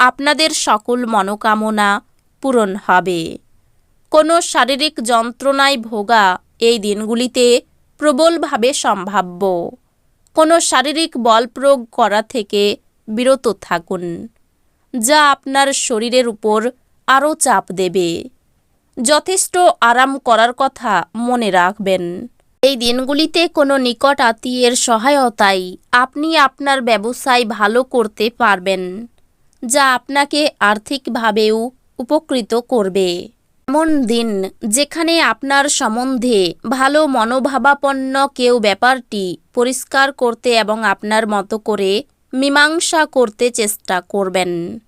আপনাদের সকল মনোকামনা পূরণ হবে। কোনো শারীরিক যন্ত্রণায় ভোগা এই দিনগুলিতে প্রবলভাবে সম্ভাব্য। কোনো শারীরিক বল প্রয়োগ করা থেকে বিরত থাকুন, যা আপনার শরীরের উপর আরও চাপ দেবে। যথেষ্ট আরাম করার কথা মনে রাখবেন। এই দিনগুলিতে কোনো নিকট আত্মীয়ের সহায়তায় আপনি আপনার ব্যবসায় ভালো করতে পারবেন। যা আপনাকে আর্থিকভাবেও উপকৃত করবে। এমন দিন যেখানে আপনার সম্বন্ধে ভালো মনোভাবাপন্ন কেউ ব্যাপারটি পরিষ্কার করতে এবং আপনার মতো করে মীমাংসা করতে চেষ্টা করবেন।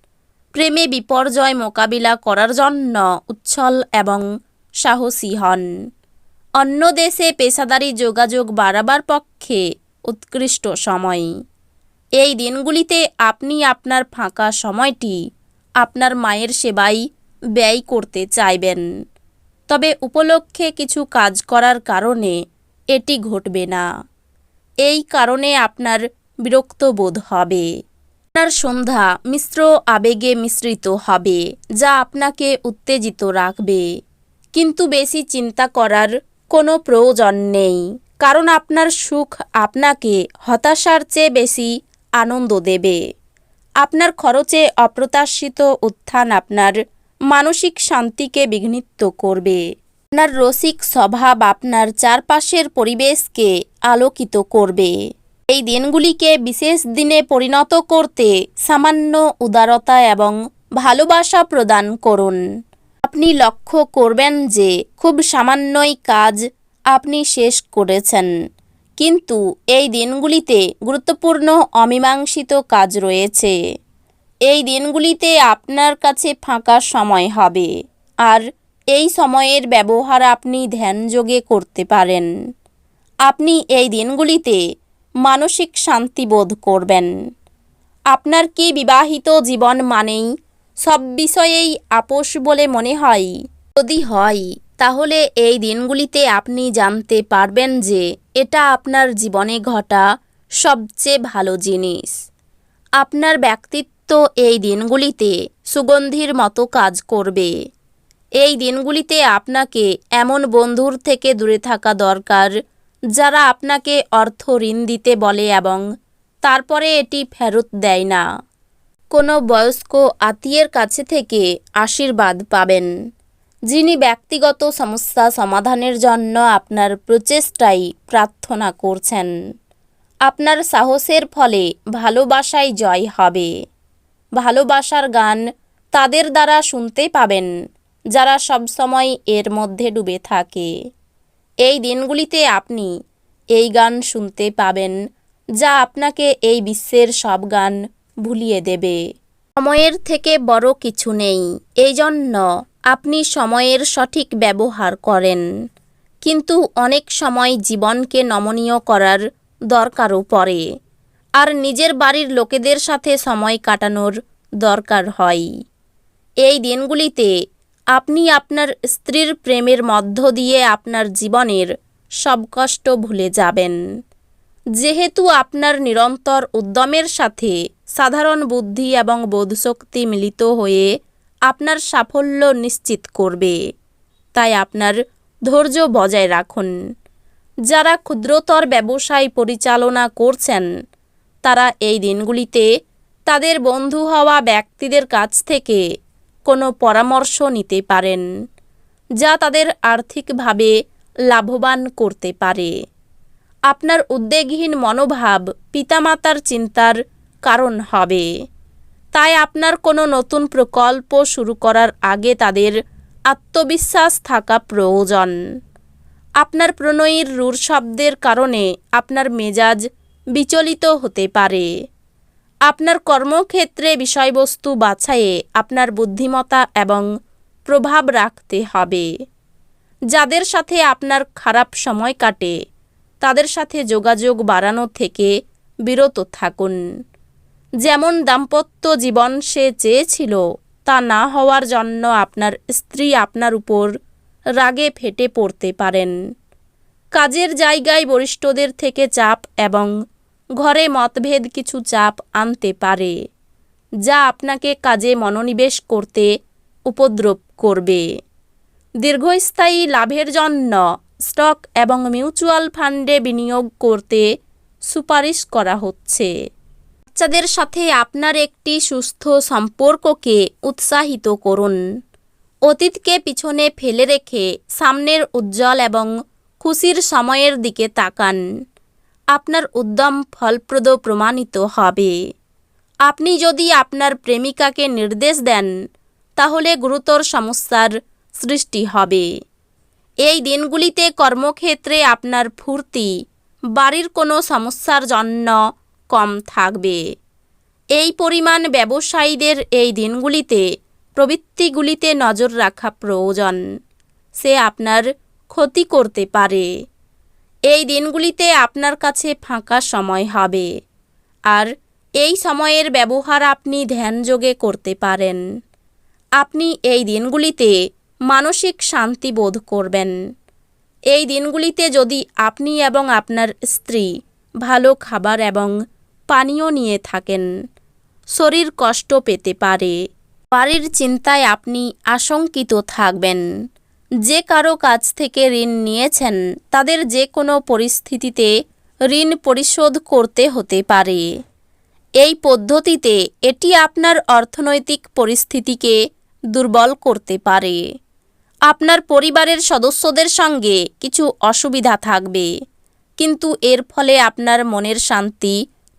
প্রেমে বিপর্যয় মোকাবিলা করার জন্য উচ্ছল এবং সাহসী হন। অন্য দেশে পেশাদারি যোগাযোগ বাড়াবার পক্ষে উৎকৃষ্ট সময়। এই দিনগুলিতে আপনি আপনার ফাঁকা সময়টি আপনার মায়ের সেবাই ব্যয় করতে চাইবেন। তবে উপলক্ষে কিছু কাজ করার কারণে এটি ঘটবে না। এই কারণে আপনার বিরক্ত বোধ হবে। আপনার সন্ধ্যা মিশ্র আবেগে মিশ্রিত হবে, যা আপনাকে উত্তেজিত রাখবে। কিন্তু বেশি চিন্তা করার কোনো প্রয়োজন নেই, কারণ আপনার সুখ আপনাকে হতাশার চেয়ে বেশি আনন্দ দেবে। আপনার খরচে অপ্রত্যাশিত উত্থান আপনার মানসিক শান্তিকে বিঘ্নিত করবে। আপনার রসিক স্বভাব আপনার চারপাশের পরিবেশকে আলোকিত করবে। এই দিনগুলিকে বিশেষ দিনে পরিণত করতে সামান্য উদারতা এবং ভালোবাসা প্রদান করুন। আপনি লক্ষ্য করবেন যে খুব সামান্যই কাজ আপনি শেষ করেছেন। কিন্তু এই দিনগুলিতে গুরুত্বপূর্ণ অমীমাংসিত কাজ রয়েছে। এই দিনগুলিতে আপনার কাছে ফাঁকা সময় হবে। আর এই সময়ের ব্যবহার আপনি ধ্যানযোগে করতে পারেন। আপনি এই দিনগুলিতে মানসিক শান্তি বোধ করবেন। আপনার কি বিবাহিত জীবন মানেই সব বিষয়েই আপোষ বলে মনে হয়? যদি হয় তাহলে এই দিনগুলিতে আপনি জানতে পারবেন যে এটা আপনার জীবনে ঘটা সবচেয়ে ভালো জিনিস। আপনার ব্যক্তিত্ব এই দিনগুলিতে সুগন্ধির মতো কাজ করবে। এই দিনগুলিতে আপনাকে এমন বন্ধুর থেকে দূরে থাকা দরকার, যারা আপনাকে অর্থ ঋণ দিতে বলে এবং তারপরে এটি ফেরত দেয় না। কোনো বয়স্ক আত্মীয়ের কাছে থেকে আশীর্বাদ পাবেন। যিনি ব্যক্তিগত সমস্যা সমাধানের জন্য আপনার প্রচেষ্টায় প্রার্থনা করছেন। আপনার সাহসের ফলে ভালোবাসায় জয় হবে। ভালোবাসার গান তাদের দ্বারা শুনতে পাবেন, যারা সবসময় এর মধ্যে ডুবে থাকে। এই দিনগুলিতে আপনি এই গান শুনতে পাবেন, যা আপনাকে এই বিশ্বের সব গান ভুলিয়ে দেবে। সময়ের থেকে বড় কিছু নেই এই জন্য আপনি সময়ের সঠিক ব্যবহার করেন। কিন্তু অনেক সময় জীবনকে নমনীয় করার দরকারও পড়ে। আর নিজের বাড়ির লোকেদের সাথে সময় কাটানোর দরকার হয়। এই দিনগুলিতে আপনি আপনার স্ত্রীর প্রেমের মধ্য দিয়ে আপনার জীবনের সব কষ্ট ভুলে যাবেন। যেহেতু আপনার নিরন্তর উদ্যমের সাথে সাধারণ বুদ্ধি এবং বোধশক্তি মিলিত হয়ে আপনার সাফল্য নিশ্চিত করবে। তাই আপনার ধৈর্য বজায় রাখুন। যারা ক্ষুদ্রতর ব্যবসায় পরিচালনা করছেন, তারা এই দিনগুলিতে তাদের বন্ধু হওয়া ব্যক্তিদের কাছ থেকে কোনো পরামর্শ নিতে পারেন, যা তাদের আর্থিকভাবে লাভবান করতে পারে। আপনার উদ্বেগহীন মনোভাব পিতামাতার চিন্তার কারণ হবে। তাই আপনার কোনো নতুন প্রকল্প শুরু করার আগে তাদের আত্মবিশ্বাস থাকা প্রয়োজন। আপনার প্রণয়ীর রূঢ় শব্দের কারণে আপনার মেজাজ বিচলিত হতে পারে। আপনার কর্মক্ষেত্রে বিষয়বস্তু বাছাইয়ে আপনার বুদ্ধিমত্তা এবং প্রভাব রাখতে হবে। যাদের সাথে আপনার খারাপ সময় কাটে, তাদের সাথে যোগাযোগ বাড়ানো থেকে বিরত থাকুন। যেমন দাম্পত্য জীবন সে চেয়েছিল, তা না হওয়ার জন্য আপনার স্ত্রী আপনার উপর রাগে ফেটে পড়তে পারেন। কাজের জায়গায় বরিষ্ঠদের থেকে চাপ এবং ঘরে মতভেদ কিছু চাপ আনতে পারে, যা আপনাকে কাজে মনোনিবেশ করতে উপদ্রব করবে। দীর্ঘস্থায়ী লাভের জন্য স্টক এবং মিউচুয়াল ফান্ডে বিনিয়োগ করতে সুপারিশ করা হচ্ছে। বাচ্চাদের সাথে আপনার একটি সুস্থ সম্পর্ককে উৎসাহিত করুন। অতীতকে পিছনে ফেলে রেখে সামনের উজ্জ্বল এবং খুশির সময়ের দিকে তাকান। আপনার উদ্যম ফলপ্রদ প্রমাণিত হবে। আপনি যদি আপনার প্রেমিকাকে নির্দেশ দেন, তাহলে গুরুতর সমস্যার সৃষ্টি হবে। এই দিনগুলিতে কর্মক্ষেত্রে আপনার ফুর্তি, বাড়ির কোনো সমস্যার জন্য কম থাকবে। এই পরিমাণ ব্যবসায়ীদের এই দিনগুলিতে, প্রবৃত্তিগুলিতে নজর রাখা প্রয়োজন। সে আপনার ক্ষতি করতে পারে। এই দিনগুলিতে আপনার কাছে ফাঁকা সময় হবে। আর এই সময়ের ব্যবহার আপনি ধ্যানযোগে করতে পারেন। আপনি এই দিনগুলিতে মানসিক শান্তি বোধ করবেন। এই দিনগুলিতে যদি আপনি এবং আপনার স্ত্রী ভালো খাবার এবং পানীয় নিয়ে থাকেন। শরীর কষ্ট পেতে পারে। বাড়ির চিন্তায় আপনি আশঙ্কিত থাকবেন। যে কারও কাছ থেকে ঋণ নিয়েছেন, তাদের যে কোনো পরিস্থিতিতে ঋণ পরিশোধ করতে হতে পারে। এই পদ্ধতিতে এটি আপনার অর্থনৈতিক পরিস্থিতিকে দুর্বল করতে পারে। আপনার পরিবারের সদস্যদের সঙ্গে কিছু অসুবিধা থাকবে, কিন্তু এর ফলে আপনার মনের শান্তি